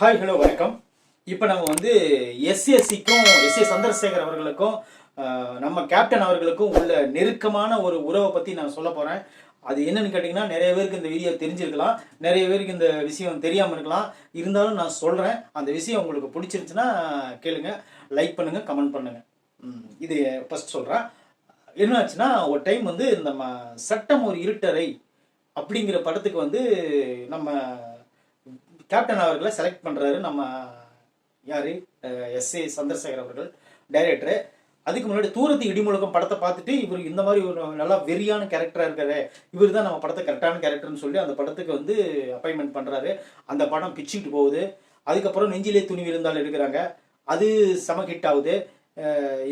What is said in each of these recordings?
Hi hello வணக்கம். இப்போ நம்ம வந்து எஸ்எஸ்சிக்கும் எஸ் ஏ சந்திரசேகர் அவர்களுக்கும் நம்ம கேப்டன் அவர்களுக்கும் உள்ள நெருக்கமான ஒரு உறவை பற்றி நான் சொல்ல போகிறேன் அது என்னன்னு கேட்டிங்கன்னா நிறைய பேருக்கு இந்த வீடியோ தெரிஞ்சிருக்கலாம். நிறைய பேருக்கு இந்த விஷயம் தெரியாமல் இருக்கலாம். இருந்தாலும் நான் சொல்கிறேன் அந்த விஷயம் உங்களுக்கு பிடிச்சிருந்துச்சுன்னா கேளுங்க. லைக் பண்ணுங்கள் கமெண்ட் பண்ணுங்கள் இது ஃபஸ்ட் சொல்கிறேன் என்ன ஆச்சுன்னா ஒரு டைம் வந்து நம்ம சட்டம் ஒரு இருட்டறை அப்படிங்கிற படத்துக்கு வந்து நம்ம கேப்டன் அவர்களை செலக்ட் பண்ணுறாரு நம்ம யார்? எஸ்ஏ சந்திரசேகர் அவர்கள் டைரக்டரு அதுக்கு முன்னாடி தூரத்து இடிமுழக்கம் படத்தை பார்த்துட்டு இவர் இந்த மாதிரி ஒரு நல்லா வெறியான கேரக்டராக இருக்காரு இவர் தான் நம்ம படத்தை கரெக்டான கேரக்டர்னு சொல்லி அந்த படத்துக்கு வந்து அப்பாயின்மெண்ட் பண்ணுறாரு அந்த படம் பிச்சுக்கிட்டு போகுது. அதுக்கப்புறம் நெஞ்சிலே துணி விழுந்தால் எடுக்கிறாங்க. அது செம ஹிட் ஆகுது.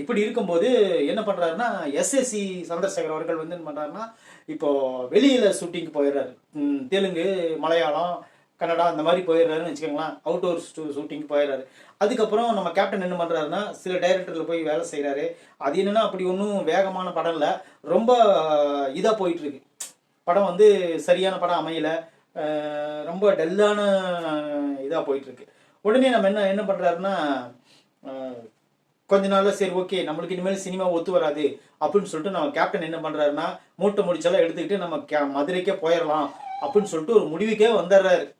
இப்படி இருக்கும்போது என்ன பண்ணுறாருன்னா எஸ்எஸ்சி சந்திரசேகர் அவர்கள் வந்து என்ன பண்ணுறாருன்னா இப்போ வெளியில் ஷூட்டிங் போயிடுறாரு. தெலுங்கு மலையாளம் கன்னடா அந்த மாதிரி போயிடுறாருன்னு வச்சுக்கோங்களேன். அவுட்டோர் ஷூட்டிங் போயிடுறாரு. அதுக்கப்புறம் நம்ம கேப்டன் என்ன பண்ணுறாருன்னா சில டைரக்டரில் போய் வேலை செய்கிறாரு அது என்னென்னா அப்படி ஒன்றும் வேகமான படம் இல்லை. ரொம்ப இதாக போயிட்டுருக்கு. படம் வந்து சரியான படம் அமையலை. ரொம்ப டல்லான இதாக போயிட்டுருக்கு. உடனே நம்ம என்ன என்ன பண்ணுறாருன்னா கொஞ்ச நாளில் சரி ஓகே நம்மளுக்கு இனிமேல் சினிமா ஒத்து வராது அப்படின்னு சொல்லிட்டு நம்ம கேப்டன் என்ன பண்ணுறாருன்னா மூட்டை முடிச்செல்லாம் எடுத்துக்கிட்டு நம்ம கே- மதுரைக்கே போயிடலாம் அப்படின்னு சொல்லிட்டு ஒரு முடிவுக்கே வந்துடுறாரு.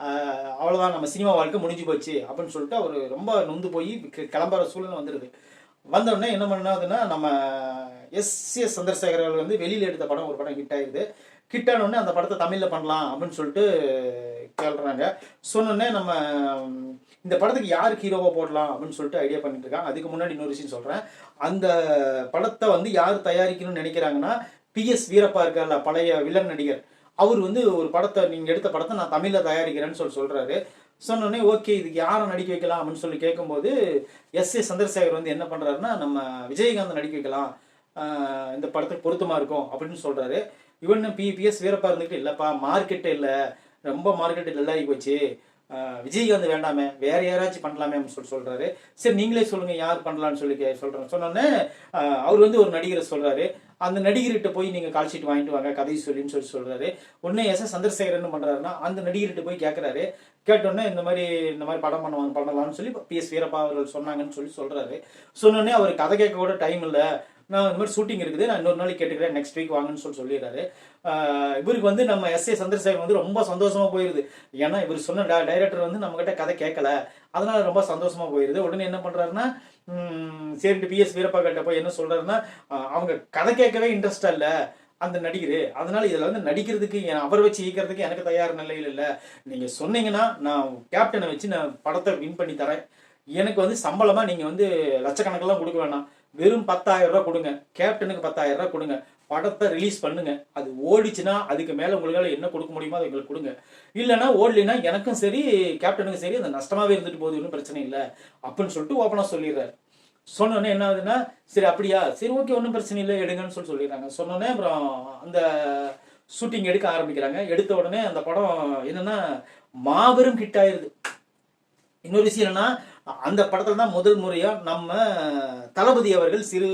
அவ்வளோதான் நம்ம சினிமா வாழ்க்கை முடிஞ்சு போச்சு அப்படின்னு சொல்லிட்டு அவர் ரொம்ப நொந்து போய் கி- கிளம்புற சூழ்நிலை வந்துடுது வந்தோடனே என்ன பண்ணாதுன்னா நம்ம எஸ். எஸ். சந்திரசேகர் அவர்கள் வந்து வெளியில் எடுத்த படம் ஒரு படம் ஹிட் ஆயிருது. ஹிட் ஆன அந்த படத்தை தமிழில் பண்ணலாம் அப்படின்னு சொல்லிட்டு கேள்றாங்க. சொன்னோடனே நம்ம இந்த படத்துக்கு யார் ஹீரோவாக போடலாம் அப்படின்னு சொல்லிட்டு ஐடியா பண்ணிட்டு இருக்காங்க. அதுக்கு முன்னாடி இன்னொரு விஷயம் சொல்கிறேன் அந்த படத்தை வந்து யார் தயாரிக்கணும்னு நினைக்கிறாங்கன்னா பிஎஸ் வீரப்பா இருக்கார்ல பழைய வில்லன் நடிகர். அவர் வந்து ஒரு படத்தை நீங்கள் எடுத்த படத்தை நான் தமிழில் தயாரிக்கிறேன்னு சொல்லி சொல்கிறாரு சொன்னோடனே ஓகே இதுக்கு யாரை நடிக்க வைக்கலாம்? அப்படின்னு சொல்லி கேட்கும்போது எஸ். ஏ. சந்திரசேகர் வந்து என்ன பண்ணுறாருன்னா நம்ம விஜயகாந்த் நடிக்க வைக்கலாம். இந்த படத்துக்கு பொருத்தமா இருக்கும். அப்படின்னு சொல்கிறாரு இவன் பி. பிஎஸ் வீரப்பா இருந்துக்கிட்டு இல்லைப்பா மார்க்கெட் இல்லை. ரொம்ப மார்க்கெட் டல்லாகி போச்சு. விஜயகாந்த் வேண்டாமே. வேற யாராச்சும் பண்ணலாமே. அப்படின்னு சொல்லி சொல்கிறாரு சரி நீங்களே சொல்லுங்கள் யார் பண்ணலான்னு சொல்லி கே- சொல்றேன் சொன்னோன்னே அவர் வந்து ஒரு நடிகரை சொல்கிறாரு அந்த நடிகர்கிட்ட போய் நீங்க கால் ஷீட் வாங்கிட்டு வாங்க கதை சொல்லின்னு சொல்லி சொல்றாரு. உடனே எஸ் எஸ் சந்திரசேகர் என்ன பண்றாருன்னா அந்த நடிகர்கிட்ட போய் கேட்கறாரு கேட்டோடனே இந்த மாதிரி இந்த மாதிரி படம் பண்ணுவாங்க பண்ணலாம்னு சொல்லி பி எஸ் வீரப்பா அவர்கள் சொன்னாங்கன்னு சொல்லி சொல்றாரு. சொன்னோடனே அவர் கதை கேட்க கூட டைம் இல்லை. நான் இந்த மாதிரி ஷூட்டிங் இருக்குது. நான் இன்னொரு நாளைக்கு கேட்டுக்கிறேன். நெக்ஸ்ட் வீக் வாங்கன்னு சொல்லி சொல்லிடுறாரு. இவருக்கு வந்து நம்ம எஸ் ஏ சந்திரசேகர் வந்து ரொம்ப சந்தோஷமா போயிருது. ஏன்னா இவர் சொன்ன டைரக்டர் வந்து நம்ம கிட்ட கதை கேட்கல. அதனால ரொம்ப சந்தோஷமா போயிருது. உடனே என்ன பண்றாருன்னா சரிட்டு பிஎஸ் வீரப்பா கிட்ட போய் என்ன சொல்றாருன்னா அவங்க கதை கேட்கவே இன்ட்ரெஸ்டா இல்ல. அந்த நடிகர். அதனால இதில் வந்து நடிக்கிறதுக்கு என் அவர் வச்சு ஈக்கிறதுக்கு எனக்கு தயார் நிலையில் இல்லை. நீங்கள் சொன்னீங்கன்னா நான் கேப்டனை வச்சு நான் படத்தை வின் பண்ணி தரேன். எனக்கு வந்து சம்பளமாக நீங்கள் வந்து லட்சக்கணக்கெல்லாம் கொடுக்க வேணாம். வெறும் பத்தாயிரம் ரூபாய் கொடுங்க. கேப்டனுக்கு பத்தாயிரம் ரூபாய் கொடுங்க. படத்தை ரிலீஸ் பண்ணுங்க. அது ஓடிச்சுன்னா அதுக்கு மேல உங்களால் என்ன கொடுக்க முடியுமோ அதை எங்களுக்கு கொடுங்க. இல்லைன்னா ஓடலைன்னா எனக்கும் சரி கேப்டனுக்கும் சரி அந்த நஷ்டமாவே இருந்துட்டு போகுது ஒன்றும் பிரச்சனை இல்லை. அப்படின்னு சொல்லிட்டு ஓப்பனாக சொல்லிடுறாரு. சொன்னோன்னே என்ன ஆகுதுன்னா சரி அப்படியா? சரி ஓகே ஒன்றும் பிரச்சனை இல்லை எடுங்கன்னு சொல்லி சொல்லிடுறாங்க. சொன்னோன்னே அப்புறம் அந்த ஷூட்டிங் எடுக்க ஆரம்பிக்கிறாங்க. எடுத்த உடனே அந்த படம் என்னன்னா மாபெரும் ஹிட் ஆயிருது. இன்னொரு விஷயம் என்னன்னா அந்த படத்தில் தான் முதல் முறையாக நம்ம தளபதி அவர்கள் சிறு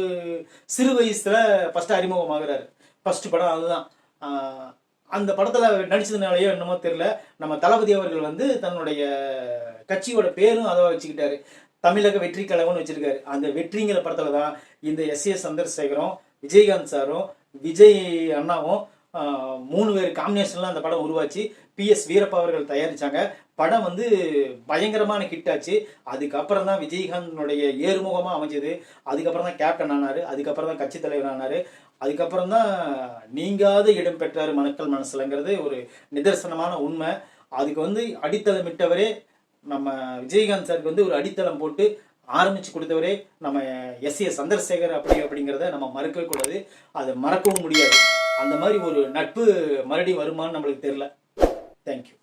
சிறு வயசில் ஃபஸ்ட்டு அறிமுகமாகிறாரு. ஃபஸ்ட்டு படம் அதுதான். அந்த படத்தில் நடித்ததுனாலேயோ என்னமோ தெரில நம்ம தளபதி அவர்கள் வந்து தன்னுடைய கட்சியோட பேரும் அதை வச்சுக்கிட்டாரு. தமிழக வெற்றி கழகம்னு வச்சுருக்காரு. அந்த வெற்றிங்கிற படத்தில் தான் இந்த எஸ் ஏ சந்திரசேகரும் விஜயகாந்த் சாரும் விஜய் அண்ணாவும் மூணு பேர் காம்பினேஷன்லாம் அந்த படம் உருவாச்சு. பிஎஸ் வீரப்ப வீரப்பா அவர்கள் தயாரிச்சாங்க. படம் வந்து பயங்கரமான ஹிட் ஆச்சு. அதுக்கப்புறம் தான் விஜயகாந்தனுடைய ஏறுமுகமா அமைஞ்சது. அதுக்கப்புறம் தான் கேப்டன் ஆனாரு. அதுக்கப்புறம் தான் கட்சி தலைவர் ஆனாரு. அதுக்கப்புறம் தான் நீங்காத இடம் பெற்றார் மனக்கள் மனசுலங்கிறது ஒரு நிதர்சனமான உண்மை. அதுக்கு வந்து அடித்தளமிட்டவரே நம்ம விஜயகாந்த் சாருக்கு வந்து ஒரு அடித்தளம் போட்டு ஆரம்பிச்சு கொடுத்தவரே நம்ம எஸ் ஏ சந்திரசேகர் அப்படி அப்படிங்கிறத நம்ம மறக்கவே கூடாது அதை மறக்கவும் முடியாது. அந்த மாதிரி ஒரு நட்பு மறுபடியும் வருமானு நம்மளுக்கு தெரியல. தேங்க்யூ